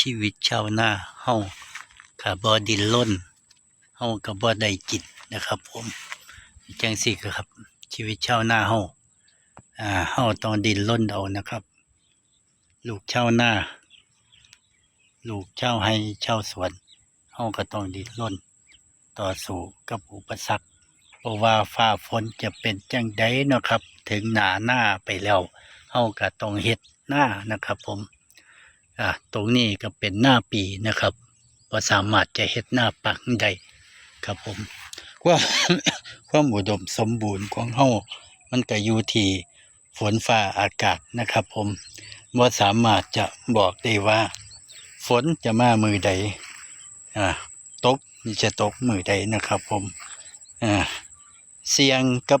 ชีวิตชาวนาเฮาก็บ่ดินล้นเฮาก็บ่ได้กินนะครับ ผมจังซี่ครับ ชีวิตชาวนาเฮาอ่าเฮาต้องดินล้นเอานะครับ ลูกชาวนาลูกชาวไร่ชาวสวนเฮาก็ต้องดินล้นต่อสู้กับอุปสรรคเพราะว่าฟ้าฝนจะเป็นจังใดเนาะครับ ถึงหนาหน้าไปแล้วเฮาก็ต้องเฮ็ดหน้านะครับ ผม อ่าตรงนี้ก็เป็นหน้าปีนะครับว่าสามารถจะเฮ็ดหน้าปังได้ครับผมคว่าความอุดมสมบูรณ์ของเฮามันก็อยู่ที่ฝนฟ้าอากาศนะครับ ผมว่าสามารถจะบอกได้ว่า ฝนจะมามือใดอ่าตกนี่จะตกมือใดนะครับ ผมอ่าเสี่ยงกับ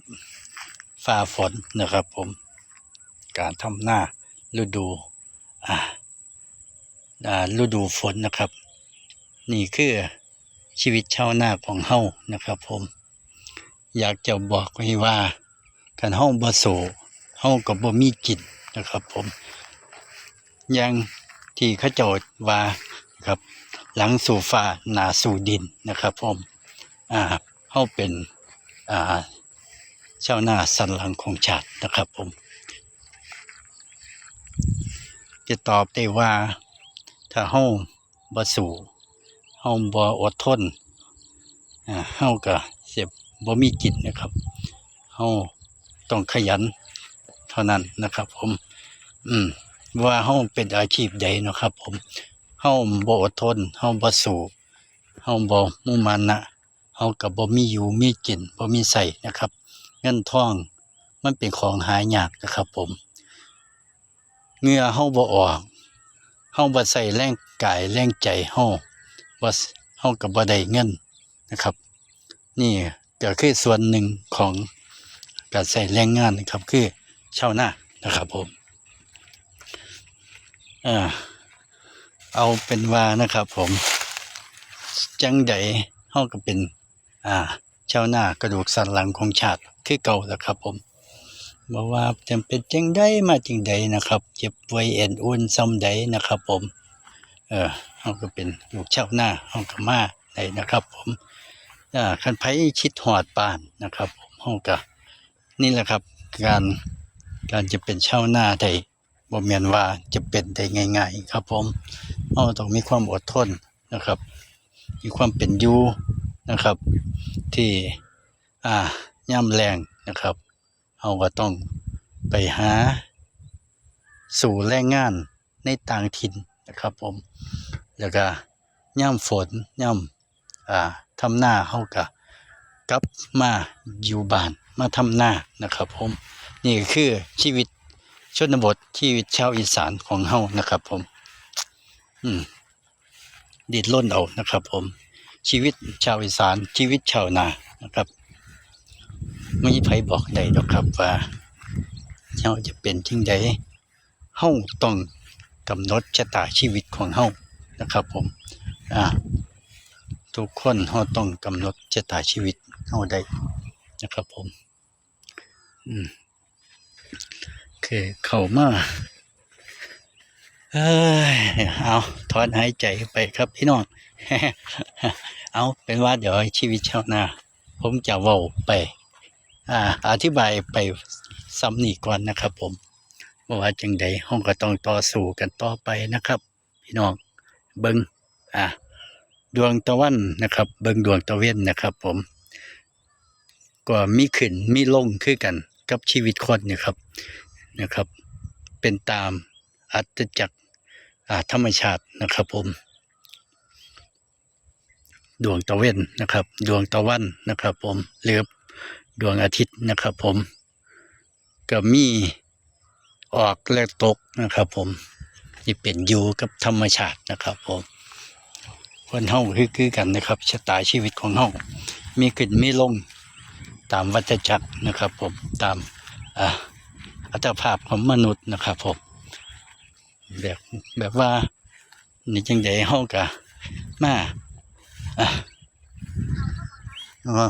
ฟ้าฝนนะครับ ผม การทำหน้าฤดูอ่า ฤดูฝนนะครับ นี่คือชีวิตชาวนาของเฮานะครับ ผม อยากจะบอกไว้ว่าการเฮาบ่โสเฮาก็บ่มีกินนะครับ ผมอย่างที่เขาเจ้าว่าครับ หลังสู่ฟ้าหนาสู่ดินนะครับ ผมอ่าเฮาเป็นอ่าชาวนาสันหลังของชาตินะครับ ผม จะตอบได้ว่า ถ้าเฮาบ่สู้เฮาบ่อดทนอ่าเฮาก็สิบ่มีกินนะครับเฮาต้องขยันเท่านั้นนะครับ ผม อืมว่าเฮาเป็นอาชีพใดนะครับ ผมเฮาบ่อดทนเฮาบ่สู้เฮาบ่มุ่งมันนะเฮาก็บ่มีอยู่มีกินบ่มีใส่นะครับ เงินทองมันเป็นของหายากนะครับ ผมเงื่อเฮาบ่ออก เฮาบ่ใส่แรงกายแรงใจเฮาบ่เฮาก็บ่ได้เงินนะครับ นี่ก็คือส่วนหนึ่งของการใส่แรงงานนะครับ คือชาวนานะครับผมอ่าเอาเป็นว่านะครับผม จังใดเฮาก็เป็น อ่าชาวนากระดูกสันหลังของชาติคือเก่าแล้วครับผม บ่ว่าจำเป็นจังใดมาจังใดนะครับ เจ็บป่วเอ็นอุ่นซ้ำใดนะครับ ผม เออเฮาก็เป็นลูกชาวนาเฮาก็มาได้นะครับ ผมอ่าคันไผชิดหอดปานนะครับ ผมเฮาก็นี่แหละครับ การการจะเป็นชาวนาได้บ่แม่นว่าจะเป็นได้ง่าย ๆ ครับ ผมเฮาต้องมีความอดทนนะครับ มีความเป็นอยู่นะครับ ที่อ่าย่ำแรงนะครับ เฮาก็ต้องไปหาสู่แรงงานในต่างถิ่นนะครับผมแล้วก็ย่ำฝนย่ำอ่าทำหน้าเฮาก็กลับมาอยู่บ้านมาทำหน้านะครับผมนี่คือชีวิตชนบทชีวิตชาวอีสานของเฮานะครับผม อืมดิดล้นเอานะครับผม ชีวิตชาวอีสานชีวิตชาวนานะครับ ไม่ไผบอกได้หรอกครับว่าเฮาจะเป็นจังใดเฮาต้องกำหนดชะตาชีวิตของเฮานะครับผมอ่าทุกคนเฮาต้องกำหนดชะตาชีวิตเฮาได้นะครับผมอืมคือเข้ามาเอ้ยเอาถอนหายใจไปครับพี่น้อง เอาเป็นว่าเดี๋ยวชีวิตชาวนา ผมจะเว้าไป อ่าอธิบายไปซ้ำนี่ก่อนนะครับ ผมว่าจังใดห้องก็ต้องต่อสู้กันต่อไปนะครับ พี่น้องเบิงอ่าดวงตะวันนะครับ เบิงดวงตะเวนนะครับ ผม ก็มีขึ้นมีลงคือกันกับชีวิตคนเนี่ยครับนะครับ เป็นตามอัตจักรอ่าธรรมชาตินะครับผม ดวงตะเวนนะครับ ดวงตะวันนะครับ ผมหรือ ดวงอาทิตย์นะครับผมก็มีออกและตกนะครับผมที่เป็นอยู่กับธรรมชาตินะครับผมคนเฮาคือคือกันนะครับชะตาชีวิตของเฮามีขึ้นมีลงตามวัฏจักรนะครับผมตามอัตภาพของมนุษย์นะครับผมแบบแบบว่านี่จังใดเฮากะมาอะอ๋อ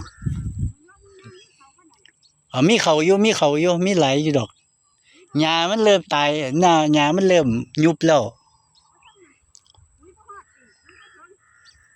อ๋อมีเขาอยู่มีเขาอยู่มีไหลอยู่ดอกหญ้ามันเริ่มตายหน้าหญ้ามันเริ่มยุบแล้ว